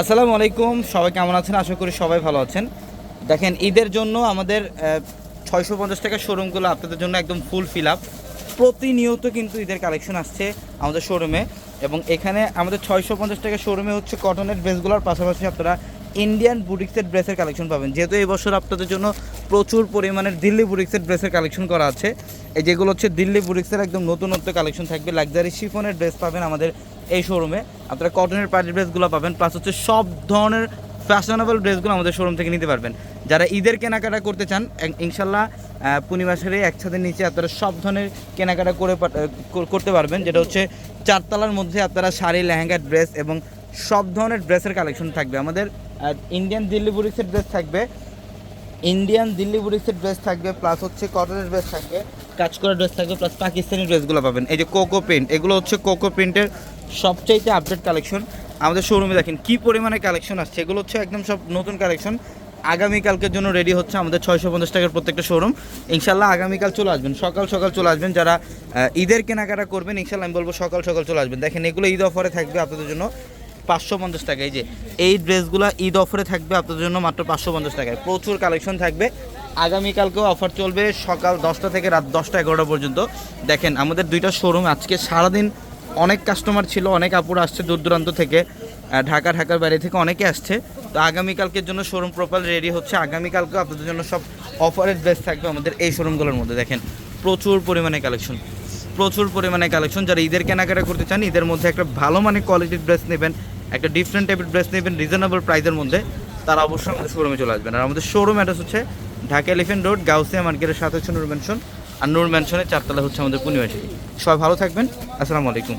আসসালামু আলাইকুম, সবাই কেমন আছেন? আশা করি সবাই ভালো আছেন। দেখেন, ঈদের জন্য আমাদের ছয়শো পঞ্চাশ টাকা শোরুমগুলো আপনাদের জন্য একদম ফুল ফিল আপ প্রতিনিয়ত কিন্তু ঈদের কালেকশন আসছে আমাদের শোরুমে এবং এখানে আমাদের ছয়শো পঞ্চাশ টাকা শোরুমে হচ্ছে কটনের ড্রেসগুলোর পাশাপাশি আপনারা ইন্ডিয়ান বুটিক্সের ড্রেসের কালেকশন পাবেন। যেহেতু এই বছর আপনাদের জন্য প্রচুর পরিমাণের দিল্লি বুটিক্সের ড্রেসের কালেকশন করা আছে। এই যেগুলো হচ্ছে দিল্লি বুটিক্সের একদম নতুনত্ব কালেকশন থাকবে। লাক্সারি শিফনের ড্রেস পাবেন আমাদের এই শোরুমে আপনারা কটনের পার্টি ড্রেসগুলো পাবেন প্লাস হচ্ছে সব ধরনের ফ্যাশনেবল ড্রেসগুলো আমাদের শোরুম থেকে নিতে পারবেন। যারা ঈদের কেনাকাটা করতে চান ইনশাল্লাহ পূর্ণিমা একসাথে নিচে আপনারা সব ধরনের কেনাকাটা করে করতে পারবেন। যেটা হচ্ছে চারতলার মধ্যে আপনারা শাড়ি, লেহেঙ্গা ড্রেস এবং সব ধরনের ড্রেসের কালেকশন থাকবে। আমাদের ইন্ডিয়ান দিল্লি বুটিক্সের ড্রেস থাকবে। ইন্ডিয়ান দিল্লি বুটিক্সের ড্রেস থাকবে প্লাস হচ্ছে কটনের ড্রেস থাকবে। কাজ করা ড্রেস থাকবে প্লাস পাকিস্তানি ড্রেসগুলো পাবেন। এই যে কোকো প্রিন্ট এগুলো হচ্ছে কোকো প্রিন্টের সবচাইতে আপডেট কালেকশন আমাদের শোরুমে দেখেন কি পরিমাণে কালেকশন আসছে, এগুলো হচ্ছে একদম সব নতুন কালেকশন আগামীকালকের জন্য রেডি হচ্ছে আমাদের ছয়শো পঞ্চাশ টাকার প্রত্যেকটা শোরুম ইনশাল্লাহ আগামীকাল চলে আসবেন, সকাল সকাল চলে আসবেন। যারা ঈদের কেনাকাটা করবেন ইনশাল্লাহ আমি বলব সকাল সকাল চলে আসবেন। দেখেন এগুলো ঈদ অফারে থাকবে আপনাদের জন্য পাঁচশো পঞ্চাশ টাকা। এই যে, এই ড্রেসগুলো ঈদ অফারে থাকবে আপনাদের জন্য মাত্র পাঁচশো পঞ্চাশ টাকায়। প্রচুর কালেকশন থাকবে। আগামীকালকেও অফার চলবে সকাল দশটা থেকে রাত দশটা এগারোটা পর্যন্ত। দেখেন, আমাদের দুইটা শোরুম আজকে সারাদিন অনেক কাস্টমার ছিল, অনেক আপুরা আসছে দূর দূরান্ত থেকে ঢাকা, ঢাকার বাইরে থেকে অনেকে আসছে। তো আগামীকালকের জন্য শোরুম প্রোফাইল রেডি হচ্ছে। আগামীকালকেও আপনাদের জন্য সব অফারের ড্রেস থাকবে আমাদের এই শোরুমগুলোর মধ্যে। দেখেন, প্রচুর পরিমাণে কালেকশন প্রচুর পরিমাণে কালেকশন যারা ঈদের কেনাকাটা করতে চান, ঈদের মধ্যে একটা ভালো মানের কোয়ালিটির ড্রেস নেবেন, একটা ডিফারেন্ট টাইপের ড্রেস নেবেন রিজনেবল প্রাইসের মধ্যে, তারা অবশ্যই আমাদের শোরুমে চলে আসবেন। আর আমাদের শোরুম অ্যাড্রেস হচ্ছে ঢাকা এলিফেন্ট রোড, গাউসিয়া মার্কেটের সাথে হচ্ছে নূর ম্যানশন আর নূর ম্যানশনের চারতলা হচ্ছে আমাদের পূর্ণিমাশি সবাই ভালো থাকবেন। আসসালামু আলাইকুম।